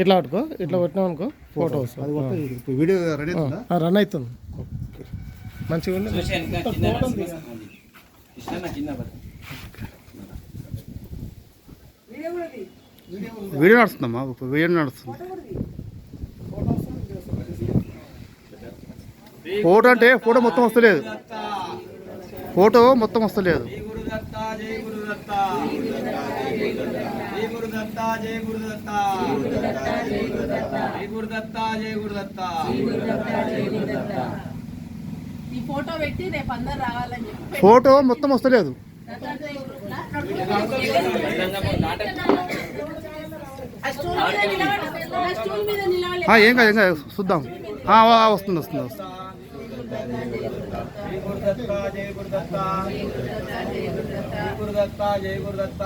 ఇట్లా పట్టుకో ఇట్లా కొట్టినాం అనుకో ఫోటో వీడియో రెడీ అవుతుందా? ఆ, రన్ అవుతుంది. మంచిగా ఉంది. వీడియో నడుస్తుందమ్మా వీడియో నడుస్తుంది. ఫోటో అంటే ఫోటో మొత్తం వస్తలేదు. ఫోటో మొత్తం వస్తలేదు. జై గురుదత్త. జై గురుదత్త జై గురుదత్త. జై గురుదత్త జై గురుదత్త. జై గురుదత్త ఈ ఫోటో పెట్టి రేపు అందరు రావాలని చెప్పి ఫోటో మొత్తం వస్తలేదు. ఏం కాదు ఏం కాదు చూద్దాం. వస్తుంది వస్తుంది వస్తుంది. గురుదత్త జై గురుదత్త. జై గురుదత్త జై గురుదత్త.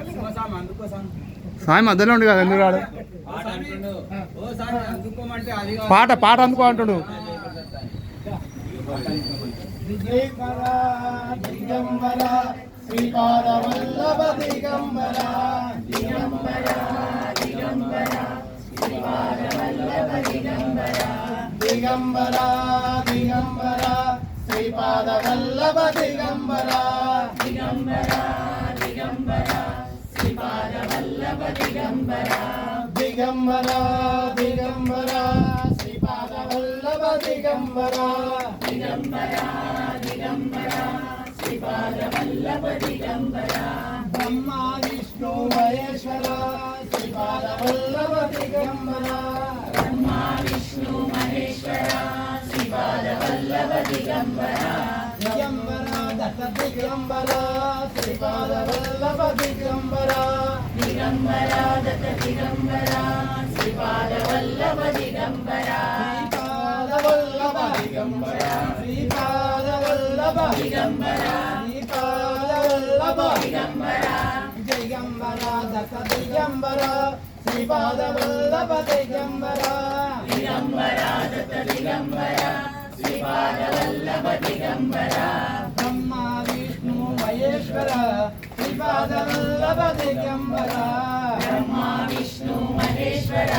అందుకోసం అందుకోసం. సాయం మధ్యలో ఉండి కదా ఎందుకు రాడు? పాట అంటుండు. ఓ సార్ అందుకోమంటే అది కాదు. పాట పాట అందుకో అంటాడు దిగంబర దిగంబర శ్రీపాద వల్లభ దిగంబర దిగంబర దిగంబర శ్రీపాద వల్లభ దిగంబర బ్రహ్మ విష్ణు మహేశ్వర శ్రీపాద వల్లభ దిగంబర దిగంబర దత్త దిగంబర శ్రీపాద వల్లభ దిగంబర శ్రీపాద వల్లభ దిగంబర శ్రీపాద వల్లభ దిగంబర శ్రీపాద శ్రీపాదవల్లభ దిగంబర. దిగంబర దిగంబర శ్రీపాదవల్లభ దిగంబర బ్రహ్మ విష్ణు మహేశ్వర శ్రీపాదవల్లభ దిగంబర బ్రహ్మ విష్ణు మహేశ్వర.